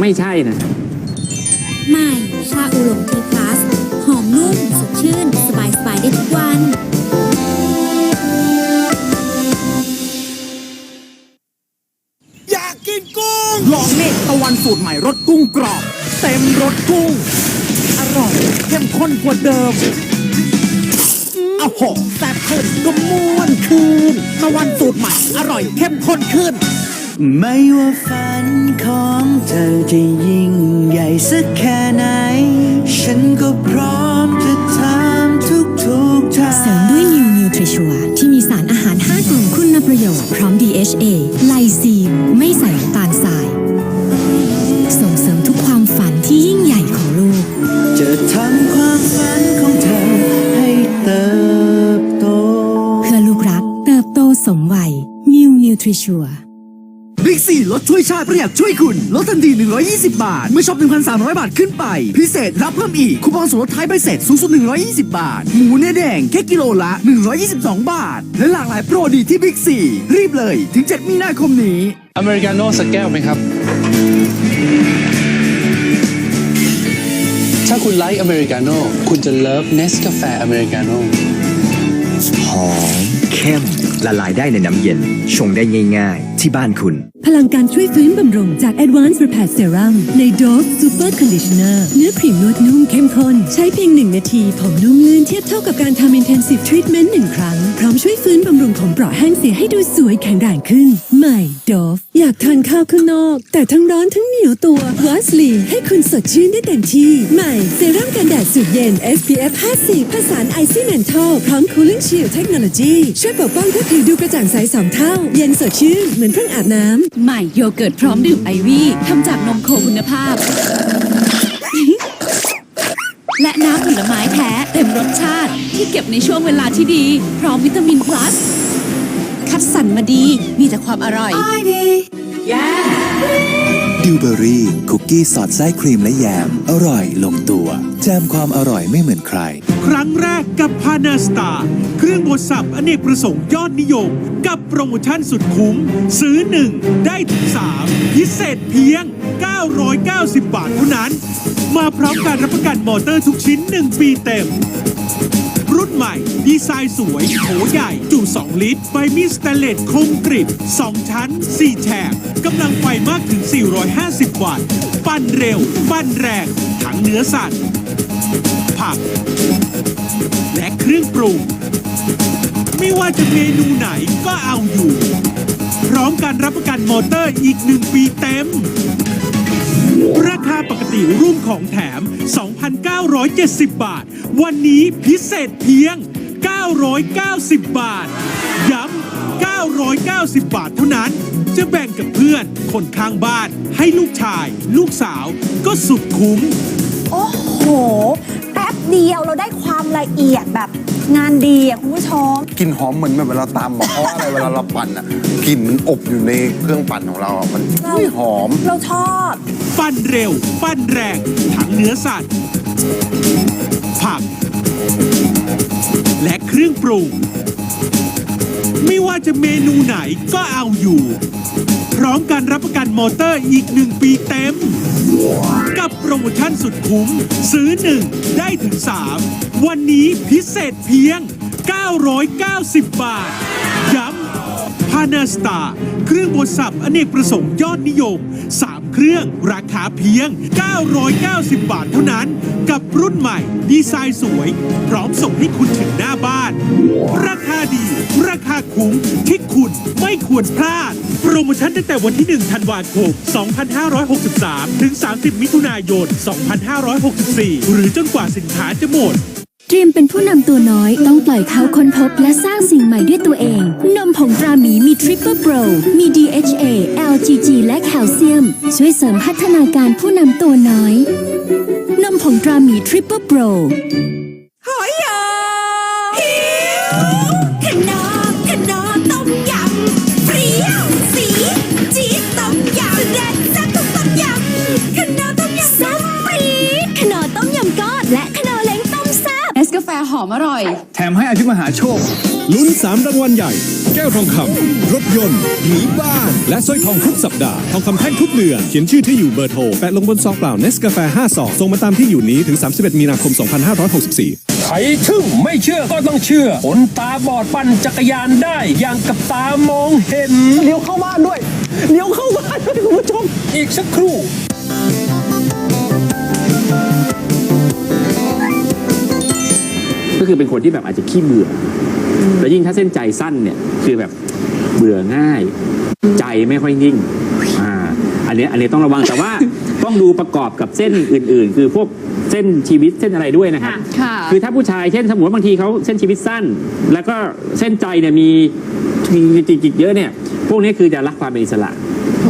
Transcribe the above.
ไม่ใช่นะใหม่ ชาอูหลงทีพลัสหอมนุ่ม สดชื่น สบายสบายได้ทุกวัน อยากกินกุ้ง ลองนี่ตะวันสูตรใหม่รสกุ้งกรอบ เต็มรสกุ้ง อร่อยเข้มข้นกว่าเดิมอ้าวโหแซ่บขึ้นก็ม่วนคืนตะวันสูตรใหม่ อร่อยเข้มข้นขึ้น ไม่ว่าฝันของเธอจะยิ่งใหญ่สักแค่ไหน ฉันก็พร้อมจะทำทุกทุกๆทาเสริมงด้วย New Nutrisure ที่มีสารอาหาร 5 กลุ่มคุณประโยชน์ พร้อม DHA ไลซีนไม่ใส่น้ำตาลทราย ส่งเสริมทุกความฝันที่ยิ่งใหญ่ของลูก จะทำความฝันของเธอให้เติบโต เพื่อลูกรักเติบโตสมวัย New Nutrisure บิ๊กซีลดช่วยชาติประหยัดช่วยคุณ ลดทันที 120 บาท เมื่อช็อป 1,300 บาทขึ้นไป พิเศษรับเพิ่มอีก คูปองส่วนลดท้ายใบเสร็จสูงสุด 120 บาท หมูเนื้อแดงแค่กิโลละ 122 บาท และหลากหลายโปรดีที่บิ๊กซีรีบเลยถึง 7 มีนาคมนี้อเมริกาโน่สักแก้วไหมครับ ถ้าคุณไลค์อเมริกาโน่คุณจะเลิฟเนสกาแฟอเมริกาโน่ มเข้มละลายได้ในน้ำเย็น ชงได้ง่ายๆ ที่บ้านคุณ พลังการช่วยฟื้นบำรุงจาก Advanced Repair Serum ใน Dove Super Conditioner เนื้อครีมนวดนุ่มเข้มข้น ใช้เพียงหนึ่งนาที ผมนุ่มลื่นเทียบเท่ากับการทำ Intensive Treatment หนึ่งครั้ง พร้อมช่วยฟื้นบำรุงผมเปราะแห้งเสียให้ดูสวยแข็งแรงขึ้น ใหม่ Dove อยากทานข้าวข้างนอก แต่ทั้งร้อนทั้งเหนียวตัววาสลีให้คุณสดชื่นได้เต็มที่ ใหม่เซรั่มกันแดดสูตรเย็น SPF 50 ผสาน Icy Menthol พร้อม Cooling Shield Technology ช่วยปกป้องให้ผิวดูกระจ่างใสสองเท่า เย็นสดชื่น เหมือนเพิ่งอาบน้ำใหม่โยเกิร์ตพร้อมดื่มไอวี่ทำจากนมโคคุณภาพ และน้ำผลไม้แท้เต็มรสชาติ ที่เก็บในช่วงเวลาที่ดี พร้อมวิตามิน plus คัดสรรมาดี มีแต่ความอร่อย ดิวเบอรี่คุกกี้สอดไส้ครีมและแยม อร่อยลงตัว แจมความอร่อยไม่เหมือนใคร ครั้งแรกกับพานาสตาร์เครื่องบดสับอเนกประสงค์ยอดนิยม กับโปรโมชั่นสุดคุ้ม ซื้อ 1 ได้ถึง 3 พิเศษเพียง 990 บาทเท่านั้น มาพร้อมการรับประกันมอเตอร์ทุกชิ้น 1 ปีเต็มรุ่น ใหม่ ดีไซน์สวยโถใหญ่ จุ 2 ลิตรใบมีดสแตนเลสคมกริบ 2 ชั้น 4 แฉกกำลังไฟมากถึง 450 วัตต์ ปั้นเร็ว ปั้นแรงถังเนื้อสัตว์ผัก และเครื่องปรุง ไม่ว่าจะเมนูไหนก็เอาอยู่ พร้อมการรับประกันมอเตอร์อีก1ปีเต็มรา คาปกติร่วมของแถม 2,970 บาท วันนี้พิเศษเพียง 990 บาท ย้ำ 990 บาทเท่านั้น จะแบ่งกับเพื่อน คนข้างบ้าน ให้ลูกชาย ลูกสาว ก็สุดคุ้ม โอ้โห แป๊บเดียวเราได้ความละเอียดแบบ งานดีอะคุณผู้ชม กลิ่นหอมเหมือนแบบเวลาตำอะเพราะว่าอะไรเวลาเราปั่นอะกลิ่นมันอบอยู่ในเครื่องปั่นของเราอะมันอุ้ยหอม เราชอบ ปั้นเร็ว ปั้นแรง ทั้งเนื้อสัตว์ ผัก และเครื่องปรุง ไม่ว่าจะเมนูไหนก็เอาอยู่ พร้อมการรับประกันมอเตอร์อีก 1 ปีเต็ม กับโปรโมชั่นสุดคุ้ม ซื้อ 1 ได้ถึง 3 วันนี้พิเศษเพียง 990 บาท ย้ำพานาสตาเครื่องบดสับอเนกประสงค์ยอดนิยม 3 เครื่องราคาเพียง 990 บาทเท่านั้น กับรุ่นใหม่ดีไซน์สวย พร้อมส่งให้คุณถึงหน้าบ้าน ราคาดี ราคาคุ้มที่คุณ ควรพลาด โปรโมชั่นตั้งแต่วันที่ 1 ธันวาคม 2563 ถึง 30 มิถุนายน 2564 หรือจนกว่าสินค้าจะหมดเตรียมเป็นผู้นำตัวน้อยต้องปล่อยเขาค้นพบและสร้างสิ่งใหม่ด้วยตัวเอง นมผงตราหมีมีทริปเปอร์โปร มี DHA LGG และแคลเซียม ช่วยเสริมพัฒนาการผู้นำตัวน้อย นมผงตราหมีทริปเปอร์โปร หอมมอร่อย แถมให้อภิมหาโชค ลุ้น 3 รางวัลใหญ่ แก้วทองคำรถยนต์หนีบ้าน และสร้อยทองทุกสัปดาห์ ทองคำแท่งทุกเดือน เขียนชื่อที่อยู่เบอร์โทร แปะลงบนซองเปล่าเนสกาแฟ5ซองส่งมาตามที่อยู่นี้ถึง 31 มีนาคม 2564ใครทึ่งไม่เชื่อก็ต้องเชื่อคนตาบอดปั่นจักรยานได้ อย่างกับตามองเห็นเลี้ยวเข้าบ้านด้วยเลี้ยวเข้าบ้านด้วยคุณผู้ชมอีกสักครู่ คือเป็นคนที่แบบอาจจะขี้เบื่ออแล้วยิ่งถ้าเส้นใจสั้นเนี่ยคือแบบเบื่อง่าย ใจไม่ค่อยนิ่งอ่าอันเนี้ยอันนี้ต้องระวังแต่ว่า ต้องดูประกอบกับเส้นอื่น ๆ คือพวกเส้นชีวิตเส้นอะไรด้วยนะครับ ค่ะ คือถ้าผู้ชายเช่นสมมติว่าบางทีเขาเส้นชีวิตสั้น แล้วก็เส้นใจเนี่ยมีมีจิกๆเยอะเนี่ย พวกนี้คือจะรักความเป็นอิสระ